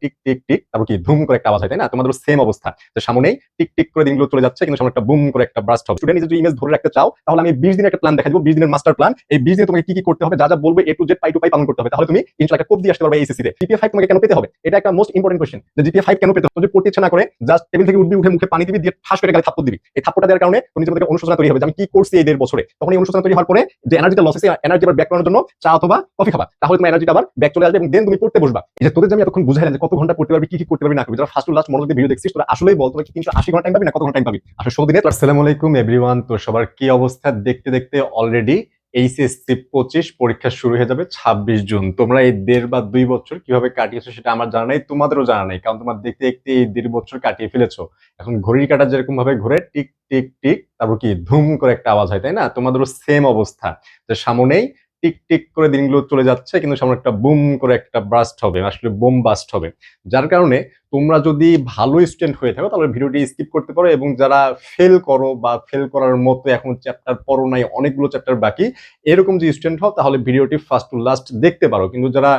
Tick tick tick, তারপর কি ধুম করে একটা আওয়াজ হয়, তাই না? তোমাদের সেম অবস্থা। তো সামনেই টিক টিক করে দিনগুলো চলে যাচ্ছে, কিন্তু সামনে একটা বুম করে একটা ব্রাস্ট হবে। স্টুডেন্ট যদি ইমেজ ধরে রাখতে চাও, তাহলে আমি বিশ দিনের একটা প্ল্যান দেখা বিশ দিনের মাস্টার প্ল্যান এই বিশ দিনে তোমাকে কি কি করতে হবে, যা যা বলবে A to Z pie to pie পালন করতে হবে। তাহলে তুমি ইনশাল্লাহ একটা কোপ দিয়ে আসতে পারবে জিপিএ ফাইভ তোমাকে কেন পেতে হবে? এটা একটা মোস্ট ইম্পর্টেন্ট কোয়েশ্চেন যে জিপিএ ফাইভ কেন পেতে হবে? পড়তে ইচ্ছা না করে জাস্ট টেবিল থেকে উঠবি, উঠে মুখে পানি দিবি, দিয়ে ঠাস করে গালে থাপ্পড় দিবি। এই থাপ্পড়টা দেওয়ার কারণে তুমি একটা অনুশোচনা তৈরি হবে আমি কি করছি এই দেড় বছরে। তখন এই অনুশোচনা তৈরি হওয়ার পরে যে এনার্জিটা লস হয়েছে এনার্জি আবার ব্যাক করানোর জন্য চা অথবা কফি খাবা। তাহলে তোমার এনার্জিটা আবার ব্যাক চলে আসবে এবং দেন তুমি পড়তে বসবা। যে তোদের যে আমি এতক্ষণ বুঝাইলাম কত ঘণ্টা পড়তে পারবি, কি কি করতে পারবি না করবি। যারা ফার্স্ট টু লাস্ট মনোযোগ ভিডিও দেখছিস, তোরা আসলেই বল তোরা কি তিনশো আশি ঘণ্টা টাইম পাবি না কত ঘণ্টা টাইম পাবি? আসলে ষোলো দিনে তোর আসসালামু আলাইকুম এভরিওয়ান তো সবার কি অবস্থা দেখতে দেখতে অলরেডি এইচএসসি পঁচিশ পরীক্ষা শুরু হয়ে যাবে ছাব্বিশ জুন। তোমরা এই দেড় বা দুই বছর কীভাবে কাটিয়েছো সেটা আমার জানা নেই, তোমাদেরও জানা নেই, কারণ তোমার দেখতে দেখতে এই দেড় বছর কাটিয়ে ফেলেছো। এখন ঘড়ির কাটা যেরকম ভাবে ঘুরে, টিক টিক টিক, তারপর কি ধুম করে একটা আওয়াজ হয়, তাই না? তোমাদেরও সেম অবস্থা। যে সামনেই টিক টিক করে দিনগুলো চলে যাচ্ছে, কিন্তু সামনে একটা বুম করে একটা ব্রাস্ট হবে, আসলে বোম বাস্ট হবে। যার কারণে তোমরা যদি ভালো স্টুডেন্ট হয়ে থাকো, তাহলে ভিডিওটি স্কিপ করতে পারো এবং যারা ফেল করো বা ফেল করার মতো এখন চ্যাপ্টার পড়ো নাই, অনেকগুলো চ্যাপ্টার বাকি, এরকম যে স্টুডেন্ট হও, তাহলে ভিডিওটি ফার্স্ট টু লাস্ট দেখতে পারো। কিন্তু যারা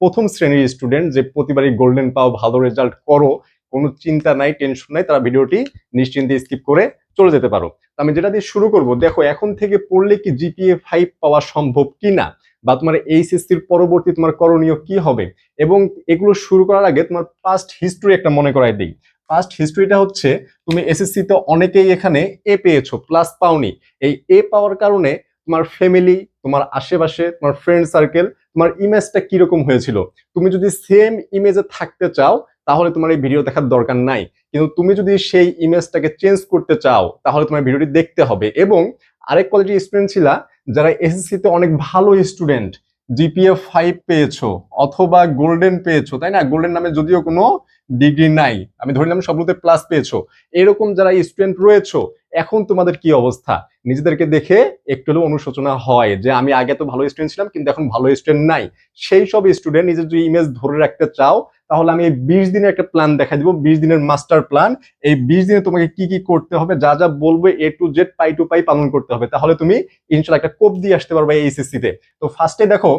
প্রথম শ্রেণির স্টুডেন্ট যে প্রতিবারই গোল্ডেন পাও, ভালো রেজাল্ট করো, কোনো চিন্তা নাই টেনশন নাই, তারা ভিডিওটি নিশ্চিন্তে স্কিপ করে চলে যেতে পারো। আমি যেটা দিয়ে শুরু করব, দেখো এখন থেকে পড়লে কি জিপিএ ফাইভ পাওয়া সম্ভব কিনা? বা তোমার এইচএসসির পরবর্তী তোমার করণীয় কি হবে? এবং এগুলো শুরু করার আগে তোমার পাস্ট হিস্ট্রি একটা মনে করাই দিই। পাস্ট হিস্ট্রিটা হচ্ছে, তুমি এসএসসি তে অনেকেই এখানে এ পেয়েছ প্লাস পাওনি। এই এ পাওয়ার কারণে তোমার ফ্যামিলি তোমার আশেপাশে, তোমার ফ্রেন্ড সার্কেল তোমার ইমেজটা কীরকম হয়েছিল? তুমি যদি সেম ইমেজে থাকতে চাও তাহলে তোমার এই ভিডিও দেখার দরকার নাই। কিন্তু তুমি যদি সেই ইমেজটাকে চেঞ্জ করতে চাও, তাহলে তোমার ভিডিওটি দেখতে হবে। এবং আরেক কোয়ালিটির স্টুডেন্ট ছিলা, যারা এসএসসি তে অনেক ভালো স্টুডেন্ট জিপিএ ফাইভ পেয়েছ, অথবা গোল্ডেন পেয়েছ, তাই না? গোল্ডেন নামে যদিও কোনো ডিগ্রি নাই, আমি ধরে নিলাম সবগুলোতে প্লাস পেয়েছ। এরকম যারা স্টুডেন্ট রয়েছো, এখন তোমাদের কি অবস্থা? নিজেদেরকে দেখে একটু হলেও অনুশোচনা হয় যে, আমি আগে তো ভালো স্টুডেন্ট ছিলাম, কিন্তু এখন ভালো স্টুডেন্ট নাই। সেই সব স্টুডেন্ট নিজের যদি ইমেজ ধরে রাখতে চাও তাহলে আমি এই বিশ দিনের একটা প্ল্যান দেখা দিব। বিশ দিনের মাস্টার প্ল্যান এই বিশ দিনে তোমাকে কি কি করতে হবে, যা যা বলবে A to Z pie to pie পালন করতে হবে। তাহলে তুমি ইনশাল্লাহ একটা কোপ দিয়ে আসতে পারবে এইচএসসি তে। তো ফার্স্টে দেখো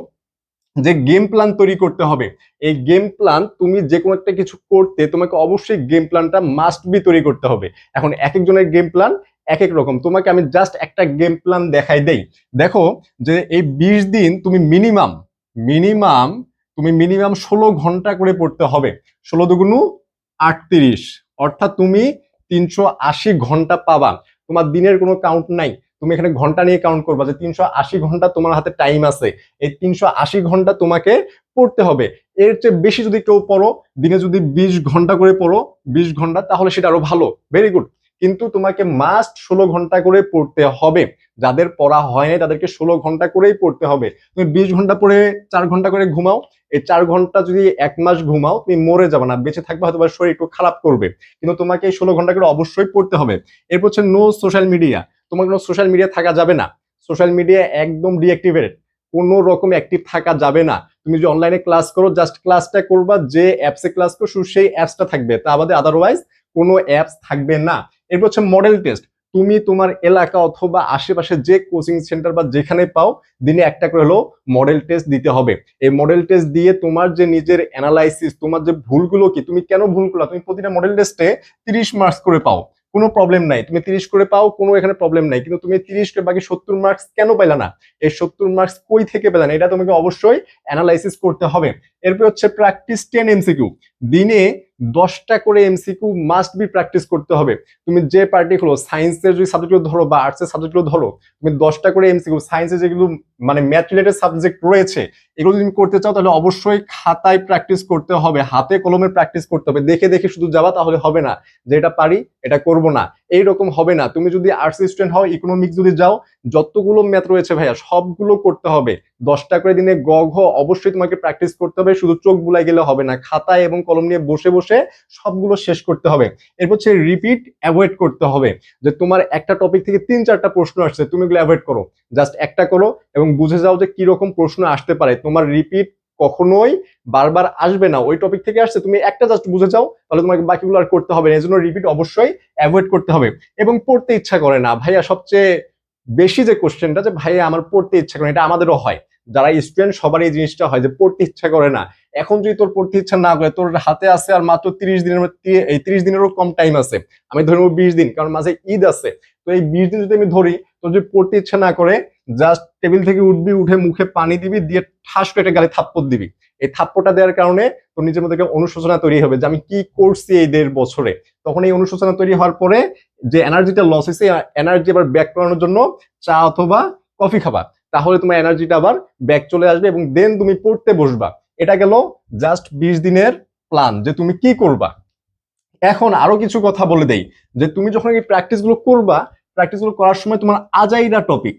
যে গেম প্ল্যান তৈরি করতে হবে। এই গেম প্ল্যান তুমি যে কোনো একটা কিছু করতে তোমাকে অবশ্যই গেম প্ল্যানটা মাস্ট বি তৈরি করতে হবে। এখন এক একজনের গেম প্ল্যান এক এক রকম। তোমাকে আমি জাস্ট একটা গেম প্ল্যান দেখাই দেই। দেখো যে এই বিশ দিন তুমি মিনিমাম মিনিমাম তুমি মিনিমাম ষোলো ঘণ্টা করে পড়তে হবে। ষোলো দুগুণু আটত্রিশ। অর্থাৎ তুমি তিনশো আশি ঘণ্টা পাবা। তোমার দিনের কোনো কাউন্ট নাই। তুমি এখানে ঘণ্টা নিয়ে কাউন্ট করবা যে তিনশো আশি ঘণ্টা তোমার হাতে টাইম আছে। এই তিনশো আশি ঘণ্টা তোমাকে পড়তে হবে। এর চেয়ে বেশি যদি কেউ পড়ো, দিনে যদি বিশ ঘণ্টা করে পড়ো, বিশ ঘণ্টা, তাহলে সেটা আরও ভালো। ভেরি গুড কিন্তু তোমাকে মাস্ট ষোলো ঘণ্টা করে পড়তে হবে। যাদের পড়া হয়নি, তাদেরকে ষোলো ঘণ্টা করেই পড়তে হবে। তুমি বিশ ঘণ্টা পরে চার ঘণ্টা করে ঘুমাও। এই চার ঘণ্টা যদি এক মাস ঘুমাও, তুমি মরে যাবে না। বেঁচে থাকবে হয়তো শরীর একটু খারাপ করবে। কিন্তু তোমাকে এই ষোলো ঘণ্টা করে অবশ্যই পড়তে হবে। এরপর হচ্ছে নো সোশ্যাল মিডিয়া তোমার কোনো সোশ্যাল মিডিয়া থাকা যাবে না। সোশ্যাল মিডিয়া একদম ডিঅ্যাক্টিভেটেড কোনো রকম অ্যাক্টিভ থাকা যাবে না। তুমি যদি অনলাইনে ক্লাস করো জাস্ট ক্লাসটা করবা, যে অ্যাপসে ক্লাস করো সেই অ্যাপসটা থাকবে। তা বাদে আদারওয়াইজ কোনো অ্যাপস থাকবে না। এরপর হচ্ছে মডেল টেস্ট তুমি তোমার এলাকা অথবা আশেপাশে যে কোচিং সেন্টার বা যেখানে পাও, দিনে একটা করে হলো মডেল টেস্ট দিতে হবে। এই মডেল টেস্ট দিয়ে তোমার যে নিজের অ্যানালাইসিস তোমার যে ভুলগুলো কি, তুমি কেন ভুল করলা? তুমি প্রতিটা মডেল টেস্টে তিরিশ মার্কস করে পাও। কোনো প্রবলেম নাই। তুমি তিরিশ করে পাও, কোনো এখানে প্রবলেম নাই। কিন্তু তুমি তিরিশ করে বাকি সত্তর মার্কস কেন পাইলা না? এই সত্তর মার্কস কই থেকে পেলা না? এটা তোমাকে অবশ্যই অ্যানালাইসিস করতে হবে। এরপর হচ্ছে প্র্যাকটিস টেন এমসিকিউ দিনে দশটা করে এমসিকিউ মাস্ট বি প্র্যাকটিস করতে হবে। তুমি যে পার্টিকুলার সায়েন্সের যদি সাবজেক্টগুলো ধরো বা আর্টসের সাবজেক্টগুলো ধরো, তুমি দশটা করে এমসিকিউ সায়েন্সের যেগুলো মানে ম্যাথ রিলেটেড সাবজেক্ট রয়েছে, এগুলো যদি করতে চাও, তাহলে অবশ্যই খাতায় প্র্যাকটিস করতে হবে, হাতে কলমে প্র্যাকটিস করতে হবে। দেখে দেখে শুধু যাবা, তাহলে হবে না। যে এটা পারি, এটা করব না। এইরকম হবে না। তুমি যদি আর্টস স্টুডেন্ট হও ইকোনমিক্স যদি যাও, যতগুলো ম্যাথ রয়েছে ভাইয়া, সবগুলো করতে হবে। দশটা করে দিনে গ ঘ অবশ্যই তোমাকে প্র্যাকটিস করতে হবে, শুধু চোখ বুলাই গেলে হবে না। খাতায় এবং কলম নিয়ে বসে বসে সবগুলো শেষ করতে হবে। এরপর হচ্ছে রিপিট অ্যাভয়েড করতে হবে। যে তোমার একটা টপিক থেকে তিন চারটা প্রশ্ন আসছে, তুমি এগুলো অ্যাভয়েড করো। জাস্ট একটা করো এবং বুঝে যাও যে কীরকম প্রশ্ন আসতে পারে। তোমার রিপিট কখনোই বারবার আসবে না। ওই টপিক থেকে আসছে তুমি একটা জাস্ট বুঝে যাও তাহলে তোমাকে বাকিগুলো আর করতে হবে না। এই জন্য রিপিট অবশ্যই অ্যাভয়েড করতে হবে। এবং পড়তে ইচ্ছা করে না। ভাইয়া সবচেয়ে বেশি যে কোশ্চেনটা যে ভাইয়া আমার পড়তে ইচ্ছা করে না, এটা আমাদেরও হয়। যারা স্টুডেন্ট সবার এই জিনিসটা হয় যে পড়তে ইচ্ছা করে না। এখন যদি তোর পড়তে ইচ্ছা না করে তোর হাতে আছে আর মাত্র তিরিশ দিনের এই তিরিশ দিনেরও কম টাইম আছে। আমি ধরে নেব বিশ দিন কারণ মাঝে ঈদ আছে। তো এই বিশ দিন যদি আমি ধরি তোর যদি পড়তে ইচ্ছা না করে জাস্ট টেবিল থেকে উঠবি, উঠে মুখে পানি দিবি, দিয়ে ঠাস করে গালে থাপ্পড় দিবি। এই থাপ্পড়টা দেওয়ার কারণে তোর নিজের মধ্যে অনুশোচনা তৈরি হবে যে আমি কি করছি এই দেড় বছরে। তখন এই অনুশোচনা তৈরি হওয়ার পরে যে এনার্জিটা লস হয়েছে এনার্জি আবার ব্যাক করানোর জন্য চা অথবা কফি খাবা। তাহলে তোমার এনার্জিটা আবার ব্যাক চলে আসবে এবং দেন তুমি পড়তে বসবা। এটা গেল জাস্ট বিশ দিনের প্ল্যান যে তুমি কি করবা। এখন আরও কিছু কথা বলে দেই যে তুমি যখন এই প্র্যাকটিসগুলো করবা প্র্যাকটিসগুলো করার সময় তোমার আজাইরা টপিক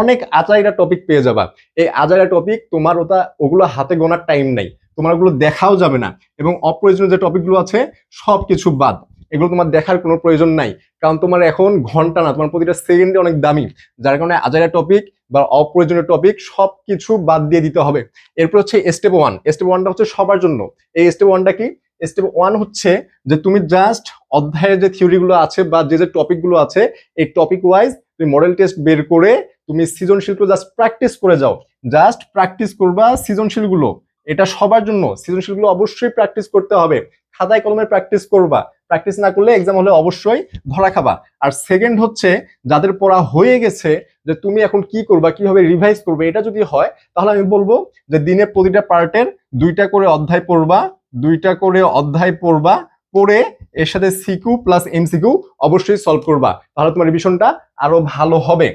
অনেক আজাইরা টপিক পেয়ে যাবা। এই আজাইরা টপিক তোমার ওটা, ওগুলো হাতে গোনার টাইম নাই। তোমার ওগুলো দেখাও যাবে না। এবং অপ্রয়োজনীয় যে টপিকগুলো আছে সব কিছু বাদ। এগুলো তোমার দেখার কোনো প্রয়োজন নাই। কারণ তোমার এখন ঘণ্টা না, তোমার প্রতিটা সেকেন্ডে অনেক দামি। যার কারণে আজাইরা টপিক বা অপ্রয়োজনীয় টপিক সব কিছু বাদ দিয়ে দিতে হবে। এরপর হচ্ছে স্টেপ ওয়ান স্টেপ ওয়ানটা হচ্ছে সবার জন্য। এই স্টেপ ওয়ানটা কি? স্টেপ ওয়ান হচ্ছে যে তুমি জাস্ট অধ্যায়ের যে থিওরিগুলো আছে বা যে যে টপিকগুলো আছে, এই টপিক ওয়াইজ তুমি মডেল টেস্ট বের করে তুমি সৃজনশীলগুলো জাস্ট প্র্যাকটিস করে যাও। জাস্ট প্র্যাকটিস করবা সৃজনশীলগুলো এটা সবার জন্য। সৃজনশীলগুলো অবশ্যই প্র্যাকটিস করতে হবে। খাতায় কলমে প্র্যাকটিস করবা। প্র্যাকটিস না করলে এক্সাম হলে অবশ্যই ধরা খাবা। আর সেকেন্ড হচ্ছে, যাদের পড়া হয়ে গেছে, যে তুমি এখন কি করবা, কীভাবে রিভাইজ করবে, এটা যদি হয়, তাহলে আমি বলব যে দিনে প্রতিটা পার্টের দুইটা করে অধ্যায় পড়বা, দুইটা করে অধ্যায় পড়বা, পড়ে এর সাথে সিকিউ প্লাস এমসিকিউ অবশ্যই সলভ করবা। তাহলে তোমার রিভিশনটা আরও ভালো হবে।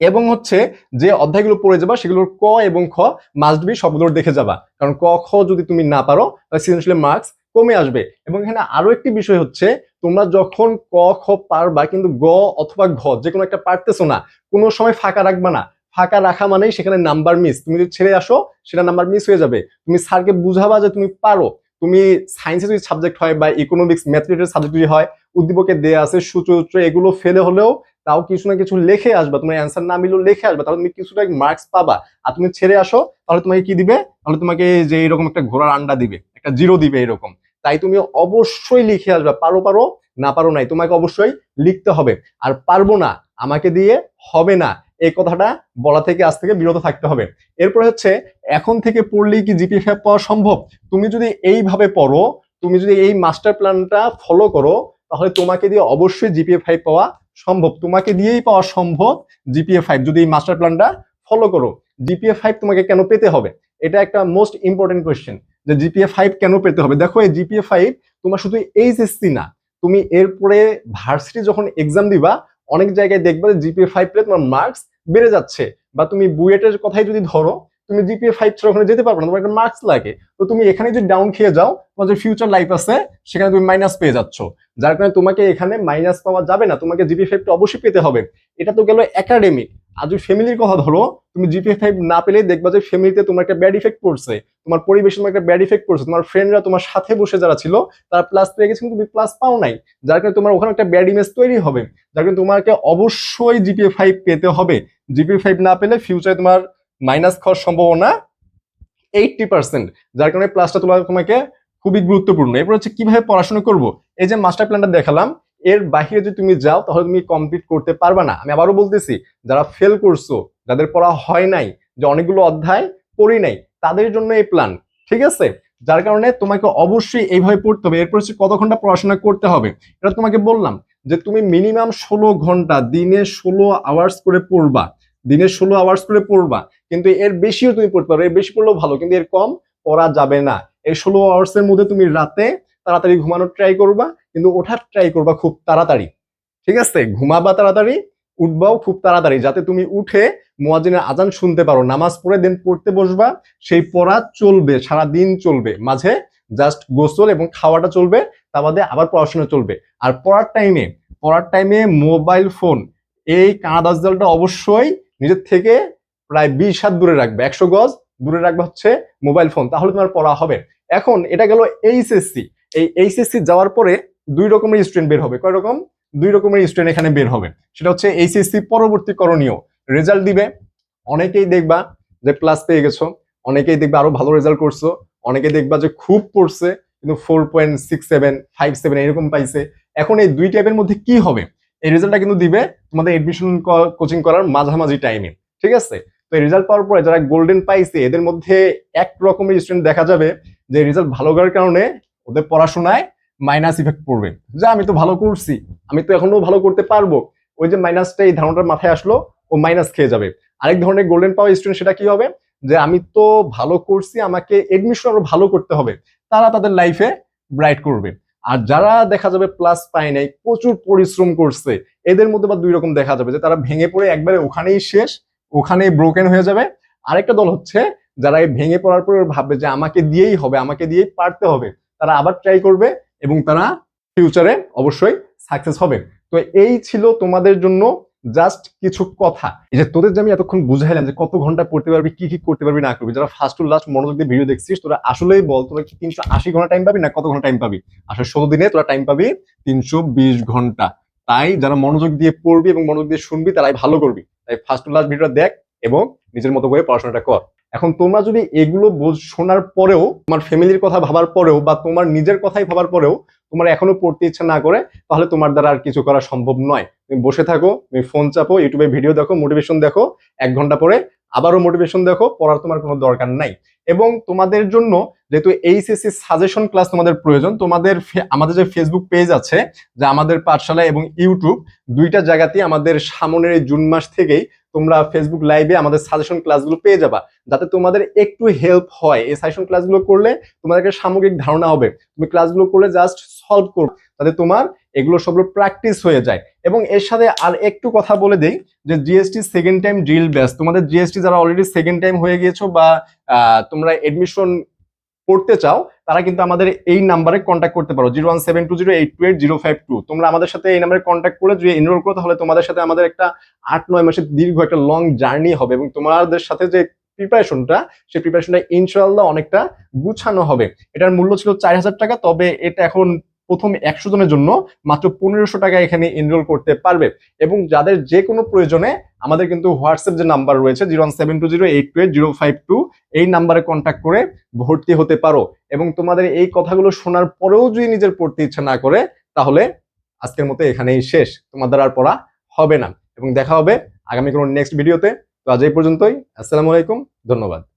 এবং হচ্ছে যে অধ্যায়গুলো পড়ে যাবা, সেগুলোর ক এবং খ মাস্ট বি সবগুলোর দেখে যাবা। কারণ ক, খ যদি তুমি না পারো, তাহলে সৃজনশীলের মার্কস কমে আসবে। এবং এখানে আরও একটি বিষয় হচ্ছে, তোমরা যখন ক, খ পারবা, কিন্তু গ অথবা ঘ যে কোনো একটা পারতেছো না, কোনো সময় ফাঁকা রাখবা না। ফাঁকা রাখা মানেই সেখানে নাম্বার মিস তুমি যদি ছেড়ে আসো, সেটা নাম্বার মিস হয়ে যাবে। তুমি স্যারকে বুঝাবা যে তুমি পারো। তুমি সায়েন্সে যদি সাবজেক্ট হয় বা ইকোনমিক্স ম্যাথমেটিক্স সাবজেক্ট যদি হয়, উদ্দীপকে দেয়া আছে সূত্র এগুলো ফেলে হলেও তাও কিছু না কিছু লিখে আসবা, তোমার অ্যান্সার না মিলেও লিখে আসবা, তাহলে তুমি কিছুটা মার্কস পাবা। আর তুমি ছেড়ে আসো, তাহলে তোমাকে কি দিবে? তাহলে তোমাকে যে এরকম একটা ঘোড়ার আন্ডা দিবে, একটা জিরো দিবে এরকম। তাই তুমি অবশ্যই লিখে আসবা, পারো পারো, না পারো নাই, তোমাকে অবশ্যই লিখতে হবে। আর পারব না, আমাকে দিয়ে হবে না, এই কথাটা বলা থেকে, আজ থেকে বিরত থাকতে হবে। এরপর হচ্ছে, এখন থেকে পড়লেই কি জিপি ফাইভ পাওয়া সম্ভব? তুমি যদি এইভাবে পড়ো, তুমি যদি এই মাস্টার প্ল্যানটা ফলো করো, তাহলে তোমাকে দিয়ে অবশ্যই জিপিএ ফাইভ পাওয়া সম্ভব। তোমাকে দিয়েই পাওয়া সম্ভব জিপিএ ফাইভ যদি এই মাস্টার প্ল্যানটা ফলো করো জিপিএ ফাইভ তোমাকে কেন পেতে হবে? এটা একটা মোস্ট ইম্পর্টেন্ট কোয়েশ্চেন যে জিপিএ ফাইভ কেন পেতে হবে? দেখো, এই জিপিএ ফাইভ তোমার শুধু এইচএসসি না, তুমি এরপরে ভার্সিটি যখন এক্সাম দিবা, অনেক জায়গায় দেখবে জিপিএ ফাইভ পেলে তোমার মার্কস বেড়ে যাচ্ছে। বা তুমি বুয়েটের কথাই যদি ধরো তুমি জিপিএ ফাইভ ছাড়া ওখানে যেতে পারবে না, তোমার একটা মার্কস লাগে। তো তুমি এখানে যদি ডাউন খেয়ে যাও, তোমার যে ফিউচার লাইফ আছে, সেখানে তুমি মাইনাস পেয়ে যাচ্ছ। যার কারণে তোমাকে এখানে মাইনাস পাওয়া যাবে না, তোমাকে জিপি ফাইভটা অবশ্যই পেতে হবে। এটা তো গেল একাডেমিক আর যদি ফ্যামিলির কথা ধরো, তুমি জিপিএ ফাইভ না পেলে দেখবা যে ফ্যামিলিতে তোমার একটা ব্যাড ইফেক্ট পড়ছে, তোমার পরিবেশে তোমার একটা ব্যাড ইফেক্ট পড়ছে, তোমার ফ্রেন্ডরা তোমার সাথে বসে যারা ছিল, তারা প্লাস পেয়ে গেছে তুমি প্লাস পাও নাই। যার কারণে তোমার ওখানে একটা ব্যাড ইমেজ তৈরি হবে। যার কারণে তোমাকে অবশ্যই জিপিএ ফাইভ পেতে হবে। জিপিএ ফাইভ না পেলে ফিউচারে তোমার মাইনাস খাওয়ার সম্ভাবনা এইটটি পার্সেন্ট যার কারণে প্লাসটা তোমার তোমাকে খুবই গুরুত্বপূর্ণ। এরপর হচ্ছে কীভাবে পড়াশোনা করব? এই যে মাস্টার প্ল্যানটা দেখালাম, এর বাহিরে যদি তুমি যাও, তাহলে তুমি কমপ্লিট করতে পারবে না। আমি আবারও বলতেছি, যারা ফেল করছ, যাদের পড়া হয় নাই, যে অনেকগুলো অধ্যায় পড়ি নাই, তাদের জন্য এই প্ল্যান ঠিক আছে? যার কারণে তোমাকে অবশ্যই এইভাবে পড়তে হবে। এরপর হচ্ছে কত ঘণ্টা পড়াশোনা করতে হবে? এটা তোমাকে বললাম যে তুমি মিনিমাম ষোলো ঘণ্টা দিনে ষোলো আওয়ার্স করে পড়বা। দিনে ষোলো আওয়ার্স করে পড়বা। কিন্তু এর বেশিও তুমি পড়তে পারো, এর বেশি পড়লেও ভালো, কিন্তু এর কম পড়া যাবে না। এই ষোলো আওয়ার্স এর মধ্যে তুমি রাতে তাড়াতাড়ি ঘুমানোর ট্রাই করবা, কিন্তু ওঠার ট্রাই করবা খুব তাড়াতাড়ি। ঠিক আছে? ঘুমাবা তাড়াতাড়ি, উঠবাও খুব তাড়াতাড়ি, যাতে তুমি উঠে মুয়াজিনের আজান শুনতে পারো। নামাজ পড়ে দেন পড়তে বসবা, সেই পড়া চলবে সারা দিন চলবে। মাঝে জাস্ট গোসল এবং খাওয়াটা চলবে, তা বাদে আবার পড়াশোনা চলবে। আর পড়ার টাইমে পড়ার টাইমে মোবাইল ফোন এই কানাদাস জালটা অবশ্যই নিজের থেকে প্রায় বিশ হাত দূরে রাখবে। একশো গজ দূরে রাখবে হচ্ছে মোবাইল ফোন। তাহলে তোমার পড়া হবে। এখন এটা গেল এইচএসসি এই এইচএসসি যাওয়ার পরে দুই রকমের স্টুডেন্ট বের হবে। কয় রকম? দুই রকমের স্টুডেন্ট এখানে বের হবে। সেটা হচ্ছে এইচএসসি পরবর্তী করণীয়। রেজাল্ট দিবে। অনেকেই দেখবা যে প্লাস পেয়ে গেছো। অনেকেই দেখবা আরও ভালো রেজাল্ট করছ। অনেকে দেখবা যে খুব পড়ছে, কিন্তু four point six seven five seven এরকম পাইছে। এখন এই দুই টাইপের মধ্যে কি হবে? এই রেজাল্টটা কিন্তু দিবে তোমাদের এডমিশন কোচিং করার মাঝামাঝি টাইমে ঠিক আছে? তো রেজাল্ট পাওয়ার পরে যারা গোল্ডেন পাইছে, এদের মধ্যে এক রকমের স্টুডেন্ট দেখা যাবে যে রেজাল্ট ভালো করার কারণে ওদের পড়াশোনায় মাইনাস ইফেক্ট পড়বে। যে আমি তো ভালো করছি, আমি তো এখনও ভালো করতে পারব। ওই যে মাইনাসটা এই ধারণাটার মাথায় আসলো, ও মাইনাস খেয়ে যাবে। আরেক ধরনের গোল্ডেন পাওয়ার স্টুডেন্ট সেটা কি হবে? যে আমি তো ভালো করছি, আমাকে এডমিশন আরও ভালো করতে হবে। তারা তাদের লাইফে ব্রাইট করবে। আর যারা দেখা যাবে প্লাস পায় নাই, প্রচুর পরিশ্রম করছে, এদের মধ্যে বা দুই রকম দেখা যাবে। যে তারা ভেঙে পড়ে একবারে ওখানেই শেষ ওখানেই ব্রোকেন হয়ে যাবে। আরেকটা দল হচ্ছে, যারা এই ভেঙে পড়ার পরে ভাববে যে আমাকে দিয়েই হবে, আমাকে দিয়েই পারতে হবে। তারা আবার ট্রাই করবে এবং তারা ফিউচারে অবশ্যই সাকসেস হবে। তো এই ছিল তোমাদের জন্য জাস্ট কিছু কথা। এই যে তোদের যে আমি এতক্ষণ বুঝাইলাম যে কত ঘণ্টা পড়তে পারবি, কি কি করতে পারবি, না করবি, যারা ফার্স্ট টু লাস্ট মনোযোগ দিয়ে ভিডিও দেখছিস, তোরা আসলেই বল, তোরা কি তিনশো আশি ঘণ্টা টাইম পাবি, না কত ঘণ্টা টাইম পাবি? আসলে ষোলো দিনে তোরা টাইম পাবি তিনশো বিশ ঘণ্টা। তাই যারা মনোযোগ দিয়ে পড়বি এবং মনোযোগ দিয়ে শুনবি, তারাই ভালো করবি। তাই ফার্স্ট টু লাস্ট ভিডিওটা দেখ এবং নিজের মতো করে পড়াশোনাটা কর। এখন তোমরা যদি এগুলো শোনার পরেও, তোমার ফ্যামিলির কথা ভাবার পরেও বা তোমার নিজের কথাই ভাবার পরেও, তোমার এখনও পড়তে ইচ্ছা না করে, তাহলে তোমার দ্বারা আর কিছু করা সম্ভব নয়। তুমি বসে থাকো, তুমি ফোন চাপো ইউটিউবে ভিডিও দেখো মোটিভেশন দেখো, এক ঘণ্টা পরে আবারও মোটিভেশন দেখো, পড়ার তোমার কোনো দরকার নাই। এবং তোমাদের জন্য যেহেতু এইচএসসি সাজেশন ক্লাস তোমাদের প্রয়োজন, তোমাদের আমাদের যে ফেসবুক পেজ আছে, যে আমাদের পাঠশালা এবং ইউটিউব দুইটা জায়গাতেই আমাদের সামনের জুন মাস থেকেই তোমরা ফেসবুক লাইভে আমাদের সাজেশন ক্লাসগুলো পেয়ে যাবা। যাতে তোমাদের একটু হেল্প হয়। এই সাজেশন ক্লাসগুলো করলে তোমাদেরকে সামগ্রিক ধারণা হবে। তুমি ক্লাসগুলো করলে জাস্ট সলভ করবে তাতে তোমার এগুলো সবগুলো প্র্যাকটিস হয়ে যায়। এবং এর সাথে আর একটু কথা বলে দেই যে GST second time drill batch তোমাদের জিএসটি যারা অলরেডি সেকেন্ড টাইম হয়ে গিয়েছো বা তোমরা এডমিশন করতে চাও, তারা কিন্তু আমাদের এই নাম্বারে কন্ট্যাক্ট করতে পারো। Zero one seven two zero eight two eight zero five two তোমরা আমাদের সাথে এই নাম্বারে কন্ট্যাক্ট করে যদি এনরোল করো, তাহলে তোমাদের সাথে আমাদের একটা আট, নয় মাসের দীর্ঘ একটা লং জার্নি হবে এবং তোমাদের সাথে যে প্রিপারেশনটা সেই প্রিপারেশনটা ইনশাল্লাহ অনেকটা গুছানো হবে। এটার মূল্য ছিল চার হাজার টাকা, তবে এটা এখন প্রথম একশো জনের জন্য মাত্র পনেরোশো টাকা এখানে এনরোল করতে পারবে। এবং যাদের যে কোনো প্রয়োজনে, আমাদের কিন্তু হোয়াটসঅ্যাপ যে নাম্বার রয়েছে, zero seven two zero eight two eight zero five two এই নাম্বারে কন্ট্যাক্ট করে ভর্তি হতে পারো। এবং তোমাদের এই কথাগুলো শোনার পরেও যদি নিজের পড়তে ইচ্ছা না করে, তাহলে আজকের মতো এখানেই শেষ। তোমার দ্বারা আর পড়া হবে না। এবং দেখা হবে আগামী কোনো নেক্সট ভিডিওতে তো আজ এই পর্যন্তই। আসসালামু আলাইকুম। ধন্যবাদ।